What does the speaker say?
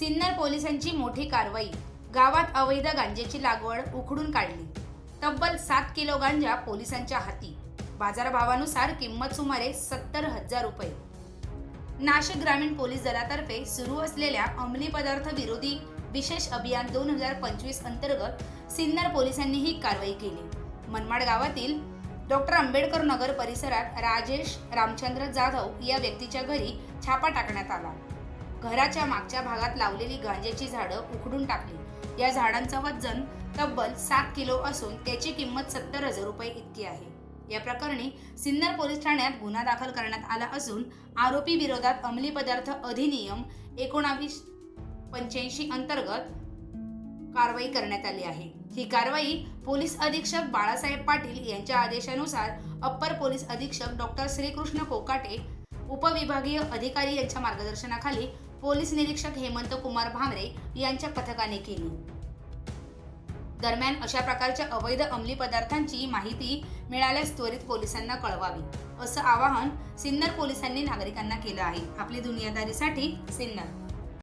सिन्नर पोलिसांची मोठी कारवाई. गावात अवैध गांजेची लागवड उखडून काढली. तब्बल सात किलो गांजा पोलिसांच्या हाती. बाजारभावानुसार किंमत सुमारे सत्तर हजार रुपये. नाशिक ग्रामीण पोलीस दलातर्फे सुरू असलेल्या अंमली पदार्थ विरोधी विशेष अभियान दोन हजार पंचवीस अंतर्गत सिन्नर पोलिसांनी ही कारवाई केली. मनमाड गावातील डॉक्टर आंबेडकर नगर परिसरात राजेश रामचंद्र जाधव या व्यक्तीच्या घरी छापा टाकण्यात आला. घराच्या मागच्या भागात लावलेली गांजेची झाडं उखडून टाकली. या झाडांचं वजन तब्बल सात किलो असून त्याची किंमत सत्तर हजार रुपये इतकी आहे. या प्रकरणी सिन्नर पोलीस ठाण्यात गुन्हा दाखल करण्यात आला असून आरोपी विरोधात अंमली पदार्थ अधिनियम एकोणावीस पंच्याऐंशी अंतर्गत कारवाई करण्यात आली आहे. ही कारवाई पोलीस अधीक्षक बाळासाहेब पाटील यांच्या आदेशानुसार अप्पर पोलीस अधीक्षक डॉक्टर श्रीकृष्ण कोकाटे उपविभागीय अधिकारी यांच्या मार्गदर्शनाखाली पोलीस निरीक्षक हेमंत कुमार भामरे यांच्या पथकाने केली. दरम्यान अशा प्रकारच्या अवैध अंमली पदार्थांची माहिती मिळाल्यास त्वरित पोलिसांना कळवावी असं आवाहन सिन्नर पोलिसांनी नागरिकांना केलं आहे. आपली दुनियादारीसाठी सिन्नर.